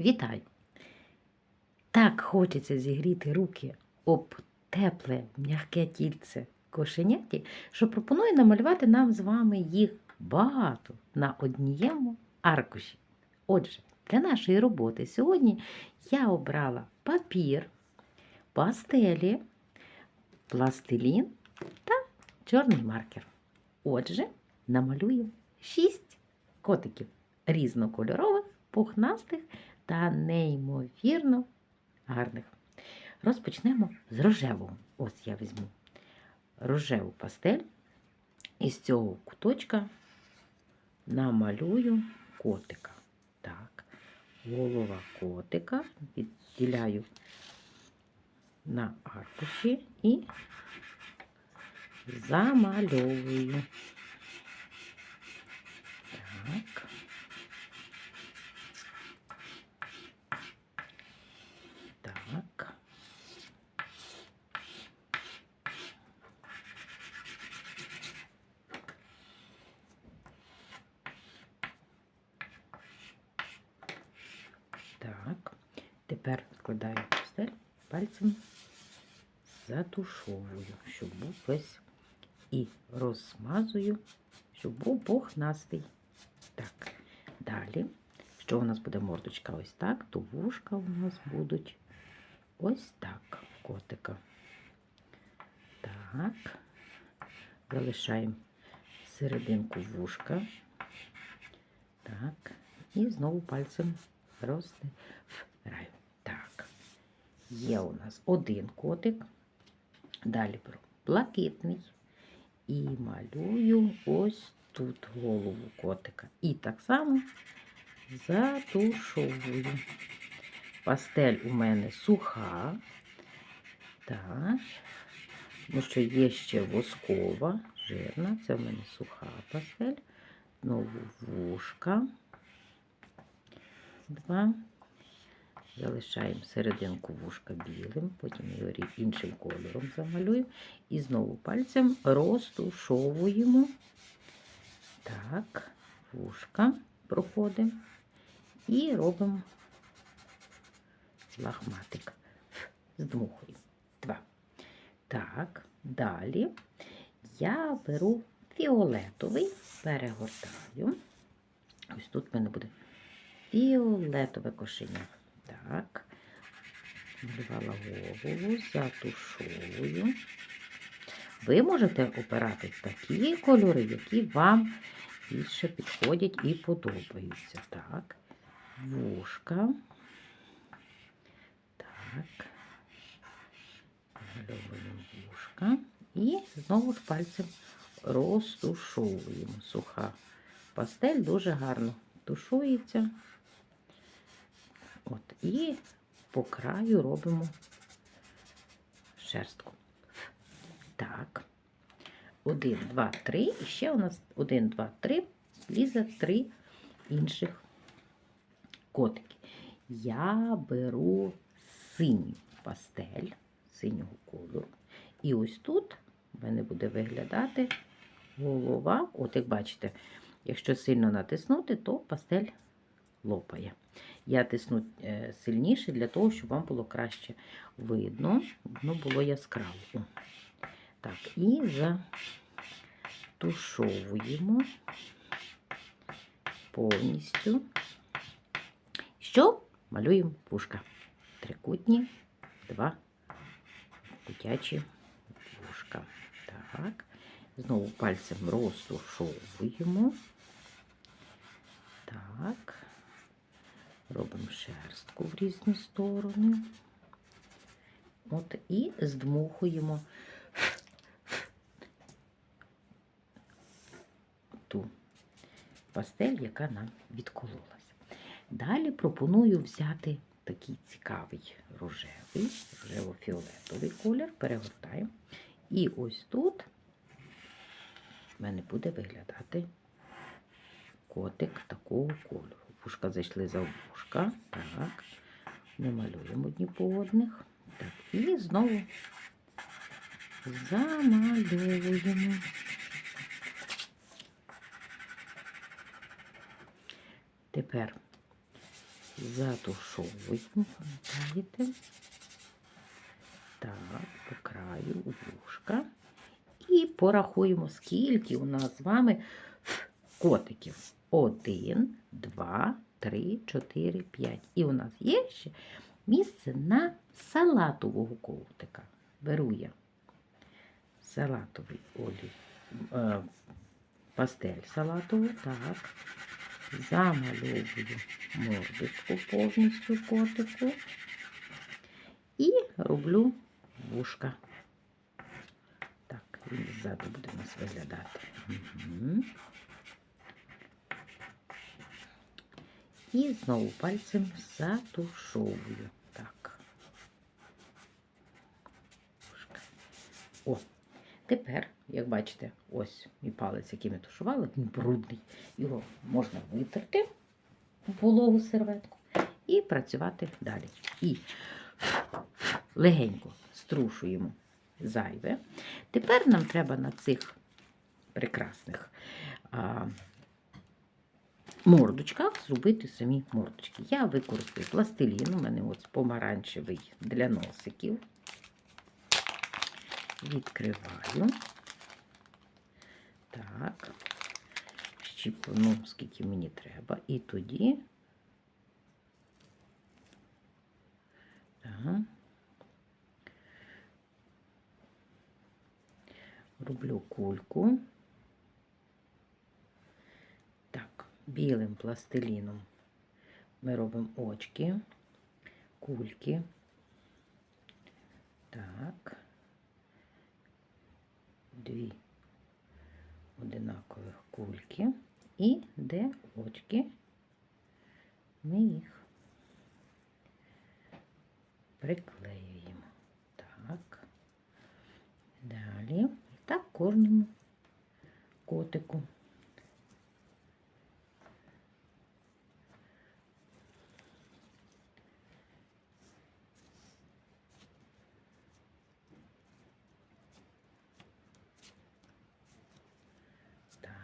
Вітаю! Так хочеться зігріти руки об тепле, м'яке тільце кошеняті, що пропоную намалювати нам з вами їх багато на однієму аркуші. Отже, для нашої роботи сьогодні я обрала папір, пастелі, пластилін та чорний маркер. Отже, намалюю шість котиків різнокольорових, пухнастих та неймовірно гарних. Розпочнемо з рожевого. Ось я візьму рожеву пастель і з цього куточка намалюю котика. Так, голова котика відділяю на аркуші і замальовую. Так. Так. Тепер складаю пастель пальцем, затушовую, щоб був весь і розмазую, щоб був пухнастий. Так, далі. Що у нас буде мордочка ось так, то вушка у нас будуть ось так котика. Так, залишаємо серединку вушка. Так, і знову пальцем розтираємо. Є у нас один котик. Далі блакитний і малюю ось тут голову котика. І так само затушовую. Пастель у мене суха. Так. Ну що є ще воскова, жирна. Це в мене суха пастель. Знову вушка. Два. Залишаємо серединку вушка білим, потім його іншим кольором замалюємо. І знову пальцем розтушовуємо. Так, вушка проходимо і робимо лахматик. Здмухуємо. Два. Так, далі я беру фіолетовий, перегортаю. Ось тут в мене буде фіолетове кошеня. Так, малювала голову, затушовую. Ви можете обирати такі кольори, які вам більше підходять і подобаються. Так, вушка. Так, малюємо вушка. І знову ж пальцем розтушовуємо. Суха пастель дуже гарно тушується. От, і по краю робимо шерстку. Так. Один, два, три. І ще у нас один, два, три. Лізе три інших котики. Я беру синю пастель синього кольору. І ось тут в мене буде виглядати голова. От, як бачите, якщо сильно натиснути, то пастель лопає. Я тисну е, сильніше для того, щоб вам було краще видно, воно було яскраво. Так, і затушовуємо повністю. Що? Малюємо вушка. Трикутні, два дитячі вушка. Так. Знову пальцем розтушовуємо. Так. Робимо шерстку в різні сторони. От і здмухуємо ту пастель, яка нам відкололася. Далі пропоную взяти такий цікавий рожевий, рожево-фіолетовий колір, перегортаємо. І ось тут в мене буде виглядати котик такого кольору. Вушка зайшли за вушка. Так. Не малюємо одні по одних. Так. І знову замальовуємо. Тепер затушовуємо, пам'ятаєте? Так, по краю вушка. І порахуємо, скільки у нас з вами котиків. Один, два, три, чотири, п'ять. І у нас є ще місце на салатового котика. Беру я салатовий олій, е, пастель салатову, так. Замальовую мордочку повністю котику і роблю вушка. Так, він ззаду буде у нас виглядати. Угу. І знову пальцем затушовую. Так. О, тепер, як бачите, ось мій палець, який ми тушували, він брудний. Його можна витерти в вологу серветку і працювати далі. І легенько струшуємо зайве. Тепер нам треба на цих прекрасних а, мордочках зробити самі мордочки. Я використаю пластилін, у мене ось помаранчевий для носиків. Відкриваю. Так, щіпну, скільки мені треба. І тоді. Так. Роблю кульку. Так, білим пластиліном ми робимо очки, кульки. Так, дві одинакових кульки. І де очки, ми їх приклеюємо. Так, далі. Так кожному котику.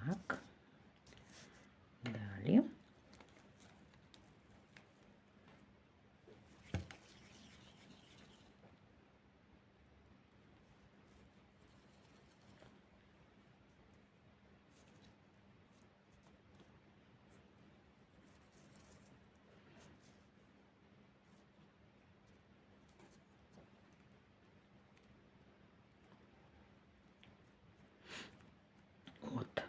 Так. Далі. От.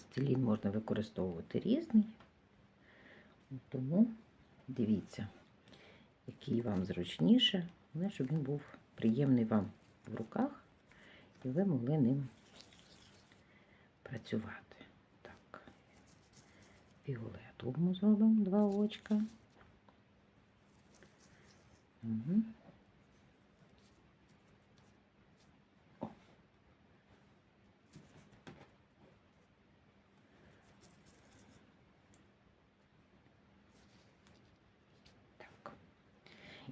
Пластилін можна використовувати різний. Тому дивіться, який вам зручніше, але щоб він був приємний вам в руках, і ви могли ним працювати. Так, фіолетовому зробимо два очка. Угу.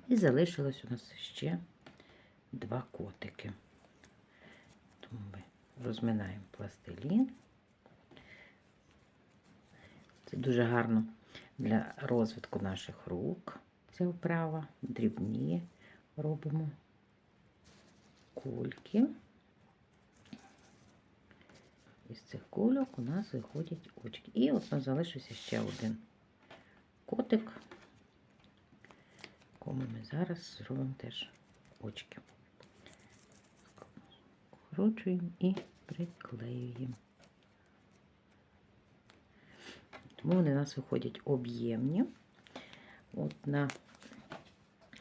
І залишилось у нас ще два котики. Тому ми розминаємо пластилін. Це дуже гарно для розвитку наших рук. Ця вправа. Дрібні робимо кульки. Із цих кульок у нас виходять очки. І от нас залишився ще один котик, кому ми зараз зробимо теж очки. Вкручуємо і приклеюємо. Тому вони у нас виходять об'ємні. От на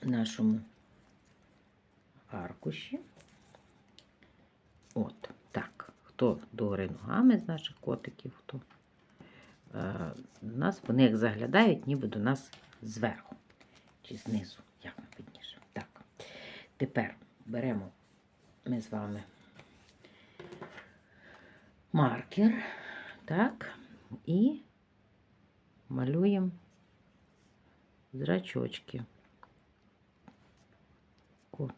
нашому аркуші. От, так. Хто догори ногами з наших котиків, хто е, нас, вони як заглядають, ніби до нас зверху чи знизу, як ми підніше. Так. Тепер беремо ми з вами маркер, так, і малюємо зрачочки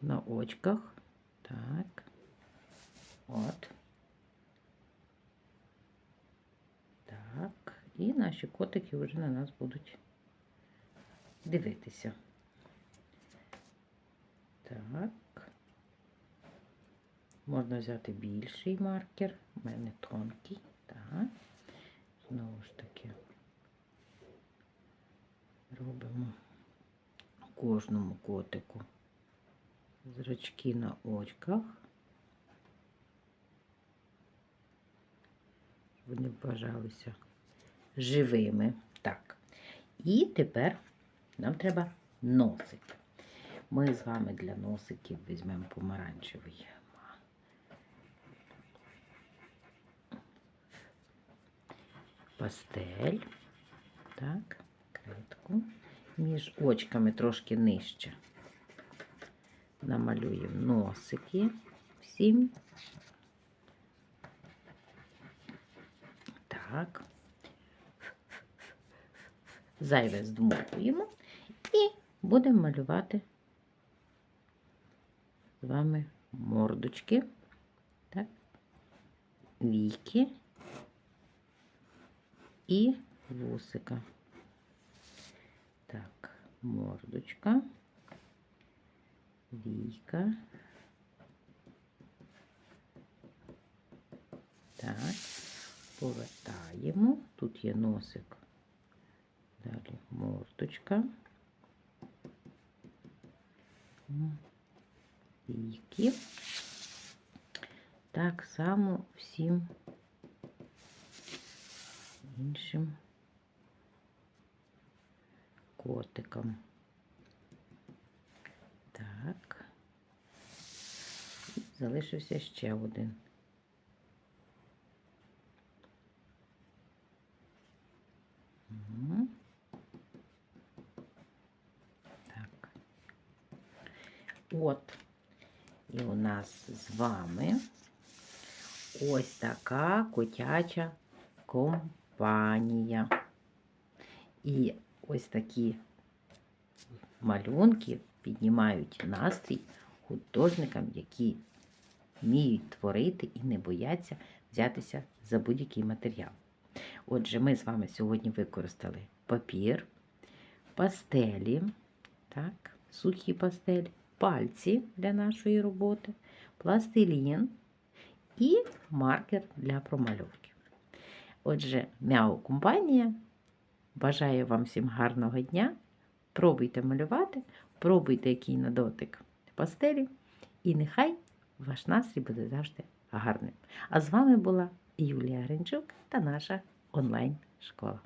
на очках. Так. От. Так. І наші котики вже на нас будуть дивитися. Так. Можна взяти більший маркер. У мене тонкий. Так. Знову ж таки. Робимо кожному котику зрачки на очках. Вони вважалися живими. Так. І тепер нам треба носик. Ми з вами для носиків візьмемо помаранчевий. Пастель. Так, критку. Між очками трошки нижче. Намалюємо носики всім. Так. Зайве здмухуємо і будемо малювати з вами мордочки, так, віки і вусика. Так, мордочка, війка. Так, повертаємо. Тут є носик. Далі мордочка. Віки. Так само всім іншим котикам. Так. Залишився ще один. Мгм. Так. От. І у нас з вами ось така котяча компанія. І ось такі малюнки піднімають настрій художникам, які вміють творити і не бояться взятися за будь-який матеріал. Отже, ми з вами сьогодні використали папір, пастелі, так, сухі пастелі, пальці для нашої роботи, пластилін і маркер для промальовки. Отже, Мяу компанія бажаю вам всім гарного дня. Пробуйте малювати, пробуйте, який на дотик пастелі, і нехай ваш настрій буде завжди гарним. А з вами була Юлія Гринчук та наша онлайн-школа.